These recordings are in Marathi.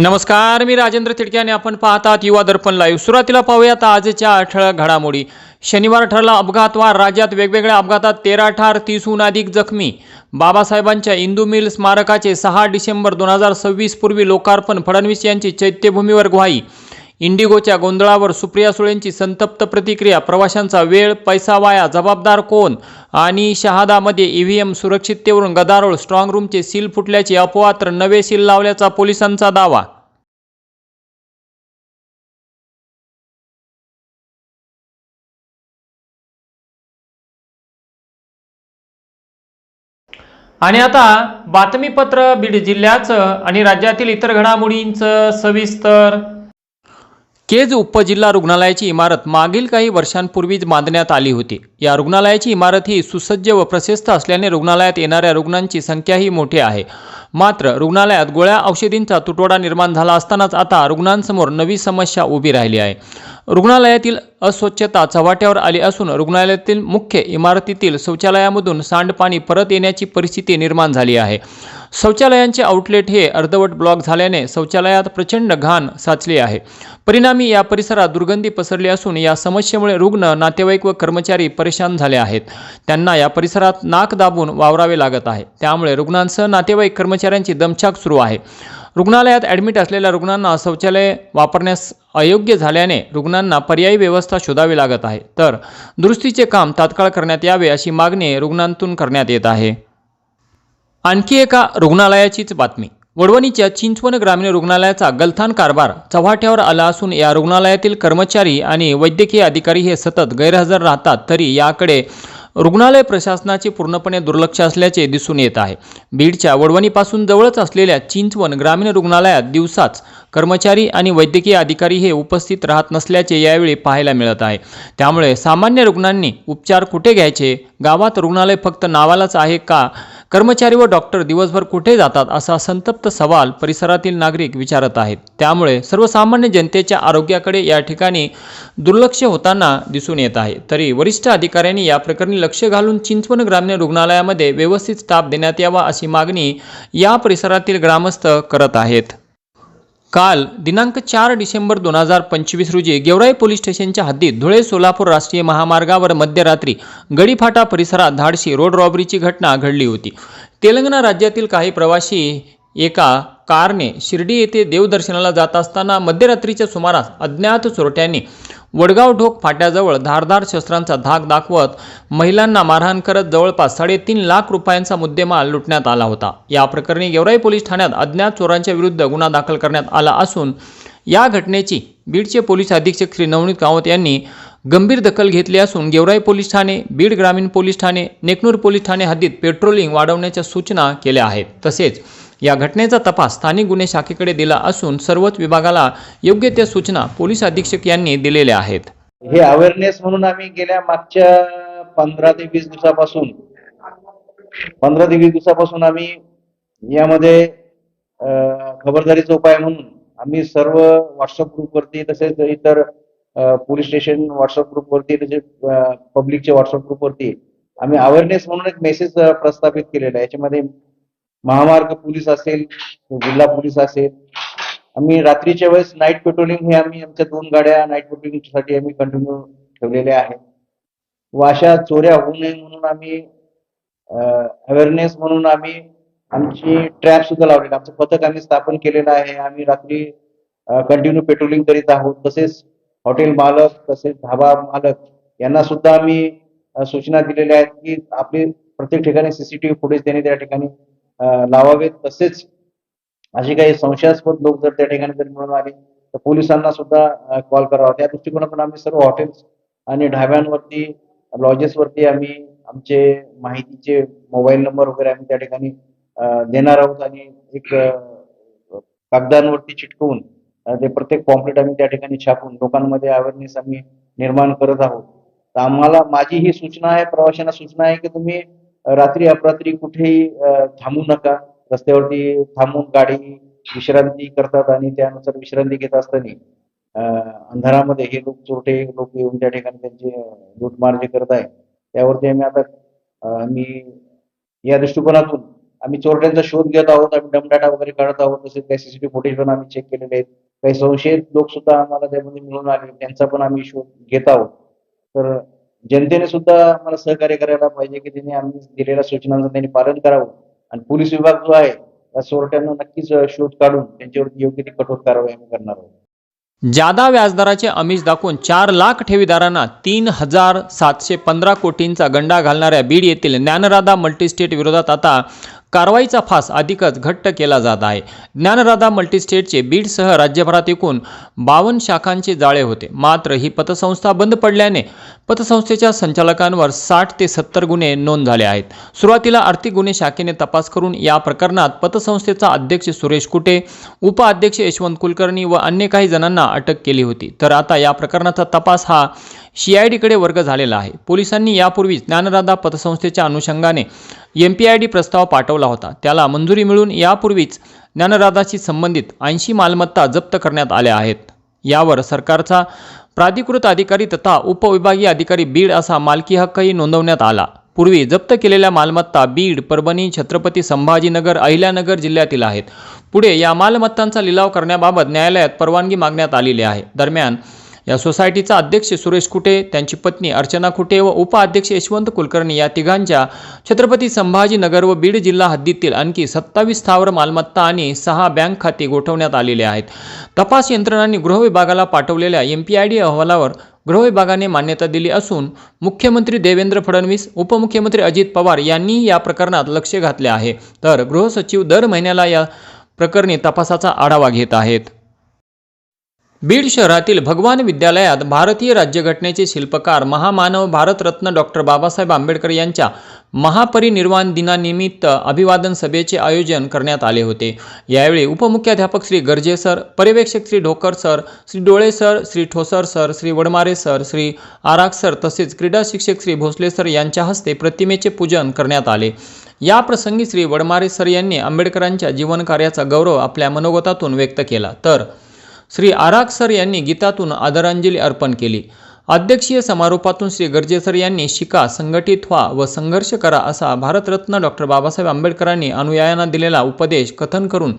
नमस्कार मी राजेंद्र तिडके आणि आपण पाहतात युवा दर्पण लाईव्ह सुरुवातीला पाहूयात आजच्या ठळक घडामोडी. शनिवार ठरला अपघातवार राज्यात वेगवेगळ्या अपघातात तेरा ठार तीसहून अधिक जखमी. बाबासाहेबांच्या इंदू मिल स्मारकाचे सहा डिसेंबर दोन हजार सव्वीस पूर्वी लोकार्पण. फडणवीस यांची चैत्यभूमीवर ग्वाही. इंडिगोच्या गोंधळावर सुप्रिया सुळेंची संतप्त प्रतिक्रिया. प्रवाशांचा वेळ पैसा वाया. जबाबदार कोण? आणि शहादामध्ये ईव्हीएम सुरक्षिततेवरून गदारोळ. स्ट्रॉंग रूमचे सील फुटल्याची अफवा तर नवे सील लावल्याचा पोलिसांचा दावा. आणि आता बातमीपत्र बीड जिल्ह्याचं आणि राज्यातील इतर घडामोडींचं सविस्तर. केज उपजिल्हा रुग्णालयाची इमारत मागील काही वर्षांपूर्वीच बांधण्यात आली होती. या रुग्णालयाची इमारत ही सुसज्ज व प्रशस्त असल्याने रुग्णालयात येणाऱ्या रुग्णांची संख्याही मोठी आहे. मात्र रुग्णालयात गोळ्या औषधींचा तुटवडा निर्माण झाला असतानाच आता रुग्णांसमोर नवी समस्या उभी राहिली आहे. रुग्णालयातील अस्वच्छता चव्हाट्यावर आली असून रुग्णालयातील मुख्य इमारतीतील शौचालयामधून सांडपाणी परत येण्याची परिस्थिती निर्माण झाली आहे. शौचालयांचे आउटलेट हे अर्धवट ब्लॉक झाल्याने शौचालयात प्रचंड घाण साचली आहे. परिणामी या परिसरात दुर्गंधी पसरली असून या समस्येमुळे रुग्ण नातेवाईक व कर्मचारी परेशान झाले आहेत. त्यांना या परिसरात नाक दाबून वावरावे लागत आहे. त्यामुळे रुग्णांसह नातेवाईक कर्मचाऱ्यांची दमछाक सुरू आहे. रुग्णालयात ॲडमिट असलेल्या रुग्णांना शौचालय वापरण्यास अयोग्य झाल्याने रुग्णांना पर्यायी व्यवस्था शोधावी लागत आहे. तर दुरुस्तीचे काम तात्काळ करण्यात यावे अशी मागणी रुग्णांतून करण्यात येत आहे. आणखी एका रुग्णालयाचीच बातमी. वडवणीच्या चिंचवण ग्रामीण रुग्णालयाचा गलथान कारभार चव्हाट्यावर आला असून या रुग्णालयातील कर्मचारी आणि वैद्यकीय अधिकारी हे सतत गैरहजर राहतात तरी याकडे रुग्णालय प्रशासनाचे पूर्णपणे दुर्लक्ष असल्याचे दिसून येत आहे. बीडच्या वडवणीपासून जवळच असलेल्या चिंचवण ग्रामीण रुग्णालयात दिवसाच कर्मचारी आणि वैद्यकीय अधिकारी हे उपस्थित राहत नसल्याचे यावेळी पाहायला मिळत आहे. त्यामुळे सामान्य रुग्णांनी उपचार कुठे घ्यायचे? गावात रुग्णालय फक्त नावालाच आहे का? कर्मचारी व डॉक्टर दिवसभर कुठे जातात असा संतप्त सवाल परिसरातील नागरिक विचारत आहेत. त्यामुळे सर्वसामान्य जनतेच्या आरोग्याकडे या ठिकाणी दुर्लक्ष होताना दिसून येत आहे. तरी वरिष्ठ अधिकाऱ्यांनी या प्रकरणी लक्ष घालून चिंचवण ग्रामीण रुग्णालयामध्ये व्यवस्थित स्टाफ देण्यात यावा अशी मागणी या परिसरातील ग्रामस्थ करत आहेत. काल दिनांक चार डिसेंबर दोन हजार पंचवीस रोजी गेवराई पोलीस स्टेशनच्या हद्दीत धुळे सोलापूर राष्ट्रीय महामार्गावर मध्यरात्री गडीफाटा परिसरात धाडशी रोड रॉबरीची घटना घडली होती. तेलंगणा राज्यातील काही प्रवासी एका कारने शिर्डी येथे देवदर्शनाला जात असताना मध्यरात्रीच्या सुमारास अज्ञात चोरट्यांनी वडगाव ढोक फाट्याजवळ धारदार शस्त्रांचा धाक दाखवत महिलांना मारहाण करत जवळपास साडेतीन लाख रुपयांचा मुद्देमाल लुटण्यात आला होता. या प्रकरणी गेवराई पोलीस ठाण्यात अज्ञात चोरांच्या विरुद्ध गुन्हा दाखल करण्यात आला असून या घटनेची बीडचे पोलीस अधीक्षक श्री नवनीत कावत यांनी गंभीर दखल घेतली असून गेवराई पोलीस ठाणे बीड ग्रामीण पोलीस ठाणे नेकनूर पोलीस ठाणे हद्दीत पेट्रोलिंग वाढवण्याच्या सूचना केल्या आहेत. तसेच या घटनेचा तपास स्थानिक गुन्हे शाखेकडे दिला असून सर्वच विभागाला योग्य त्या सूचना पोलीस अधीक्षक यांनी दिलेल्या आहेत. हे अवेअरनेस म्हणून आम्ही गेल्या मागच्या पंधरा ते वीस दिवसापासून पंधरा ते वीस दिवसापासून आम्ही यामध्ये खबरदारीचा उपाय म्हणून आम्ही सर्व व्हॉट्सअप ग्रुपवरती तसेच इतर पोलीस स्टेशन व्हॉट्सअप ग्रुपवरती तसेच पब्लिकच्या व्हॉट्सअप ग्रुपवरती आम्ही अवेअरनेस म्हणून एक मेसेज प्रस्थापित केलेला आहे. याच्यामध्ये महामार्ग पोलीस असेल जिल्हा पोलीस असेल. आम्ही रात्रीच्या वेळेस नाईट पेट्रोलिंग हे आम्ही आमच्या दोन गाड्या नाईट पेट्रोलिंगसाठी आम्ही कंटिन्यू ठेवलेल्या आहेत. व अशा चोऱ्या होऊ नये म्हणून आम्ही अवेअरनेस म्हणून आम्ही आमची ट्रॅप सुद्धा लावलेली. आमचं पथक आम्ही स्थापन केलेलं आहे. आम्ही रात्री कंटिन्यू पेट्रोलिंग करीत आहोत. तसेच हॉटेल मालक तसेच धाबा मालक यांना सुद्धा आम्ही सूचना दिलेल्या आहेत की आपले प्रत्येक ठिकाणी सीसीटीव्ही फुटेज देणे त्या ठिकाणी लावावेत तसेच असे काही संशयास्पद लोक जर त्या ठिकाणी जर मिळून आले तर पोलिसांना सुद्धा कॉल करावा. त्या दृष्टिकोनातून आम्ही सर्व हॉटेल्स आणि ढाब्यांवरती लॉजेसवरती आम्ही आमचे माहितीचे मोबाईल नंबर वगैरे आम्ही त्या ठिकाणी देणार आहोत आणि एक कागदांवरती चिटकवून ते प्रत्येक पॉम्पलेट आम्ही त्या ठिकाणी छापून लोकांमध्ये अवेअरनेस आम्ही निर्माण करत आहोत. तर आम्हाला माझी ही सूचना आहे प्रवाशांना सूचना आहे की तुम्ही रात्री अपरात्री कुठेही थांबू नका. रस्त्यावरती थांबून गाडी विश्रांती करतात आणि त्यानुसार विश्रांती घेत असताना अंधारामध्ये हे लोक चोरटे लोक येऊन त्या ठिकाणी त्यांचे लूटमार जे करत आहे त्यावरती आम्ही आता आम्ही या दृष्टिकोनातून आम्ही चोरट्यांचा शोध घेत आहोत आम्ही डमडाटा वगैरे काढत आहोत तसेच काही सीसीटीव्ही फुटेज पण आम्ही चेक केलेले आहेत. काही संशयित लोक सुद्धा आम्हाला त्यामध्ये मिळून आले त्यांचा पण आम्ही शोध घेत आहोत. तर जनतेने सुद्धा आम्हाला सहकार्य करायला पाहिजे की त्यांनी आम्ही दिलेल्या सूचनांचं त्यांनी पालन करावं. आणि पोलीस विभाग जो आहे त्या चोरट्यांना नक्कीच शोध काढून त्यांच्यावर योग्य ती कठोर कारवाई आम्ही करणार आहोत. जादा व्याजदराचे अमिष दाखवून चार लाख ठेवीदारांना तीन हजार सातशे पंधरा कोटींचा गंडा घालणाऱ्या बीड येथील ज्ञानराधा मल्टीस्टेट विरोधात आता कारवाईचा फास अधिकच घट्ट केला जात आहे. ज्ञानराधा मल्टीस्टेटचे बीडसह राज्यभरात एकूण बावन्न शाखांचे जाळे होते. मात्र ही पतसंस्था बंद पडल्याने पतसंस्थेच्या संचालकांवर साठ ते सत्तर गुन्हे नोंद झाले आहेत. सुरुवातीला आर्थिक गुन्हे शाखेने तपास करून या प्रकरणात पतसंस्थेचा अध्यक्ष सुरेश कुटे उपाध्यक्ष यशवंत कुलकर्णी व अन्य काही जणांना अटक केली होती. तर आता या प्रकरणाचा तपास हा सीआयडीकडे वर्ग झालेला आहे. पोलिसांनी यापूर्वी ज्ञानराधा पतसंस्थेच्या अनुषंगाने एम पी आय डी प्रस्ताव पाठवला होता. त्याला मंजुरी मिळून यापूर्वीच ज्ञानराधाशी संबंधित ऐंशी मालमत्ता जप्त करण्यात आल्या आहेत. यावर सरकारचा प्राधिकृत अधिकारी तथा उपविभागीय अधिकारी बीड असा मालकी हक्कही नोंदवण्यात आला. पूर्वी जप्त केलेल्या मालमत्ता बीड परभणी छत्रपती संभाजीनगर अहिल्यानगर जिल्ह्यातील आहेत. पुढे या मालमत्तांचा लिलाव करण्याबाबत न्यायालयात परवानगी मागण्यात आलेली आहे. दरम्यान या सोसायटीचा अध्यक्ष सुरेश कुटे त्यांची पत्नी अर्चना कुटे व उपाध्यक्ष यशवंत कुलकर्णी या तिघांच्या छत्रपती संभाजीनगर व बीड जिल्हा हद्दीतील आणखी सत्तावीस स्थावर मालमत्ता आणि सहा बँक खाती गोठवण्यात आलेले आहेत. तपास यंत्रणांनी गृह विभागाला पाठवलेल्या एम पी आय डी अहवालावर गृह विभागाने मान्यता दिली असून मुख्यमंत्री देवेंद्र फडणवीस उपमुख्यमंत्री अजित पवार यांनी या प्रकरणात लक्ष घातले आहे. तर गृहसचिव दर महिन्याला या प्रकरणी तपासाचा आढावा घेत आहेत. बीड शहरातील भगवान विद्यालयात भारतीय राज्यघटनेचे शिल्पकार महामानव भारतरत्न डॉक्टर बाबासाहेब आंबेडकर यांच्या महापरिनिर्वाण दिनानिमित्त अभिवादन सभेचे आयोजन करण्यात आले होते. यावेळी उपमुख्याध्यापक श्री गर्जे सर पर्यवेक्षक Shri Dhokar sir Shri Dole sir Shri Thosar sir Shri Wadmare sir Shri Arag sir तसेच क्रीडा शिक्षक श्री भोसले सर यांच्या हस्ते प्रतिमेचे पूजन करण्यात आले. या प्रसंगी श्री वडमारे सर यांनी आंबेडकरांच्या जीवनकार्याचा गौरव आपल्या मनोगतातून व्यक्त केला. तर श्री आराग सर यांनी गीतातून आदरांजली अर्पण केली. अध्यक्षीय समारोपातून श्री गर्जेसर यांनी शिका संघटित व्हा व संघर्ष करा असा भारतरत्न डॉक्टर बाबासाहेब आंबेडकरांनी अनुयायांना दिलेला उपदेश कथन करून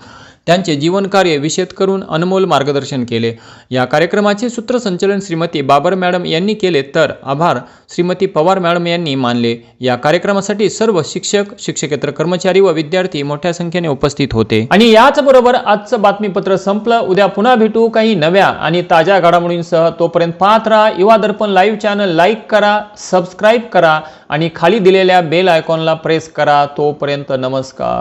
त्यांचे जीवनकार्य विषद करून अनमोल मार्गदर्शन केले. या कार्यक्रमाचे सूत्रसंचलन श्रीमती बाबर मॅडम यांनी केले तर आभार श्रीमती पवार मॅडम यांनी मानले. या कार्यक्रमासाठी सर्व शिक्षक शिक्षकेतर कर्मचारी व विद्यार्थी मोठ्या संख्येने उपस्थित होते. आणि याचबरोबर आजचं बातमीपत्र संपलं. उद्या पुन्हा भेटू काही नव्या आणि ताज्या घडामोडींसह. तोपर्यंत पाहत राहा Yuva Darpan live channel. Like करा सबस्क्राईब करा आणि खाली दिलेल्या बेल आयकॉनला प्रेस करा. तोपर्यंत नमस्कार.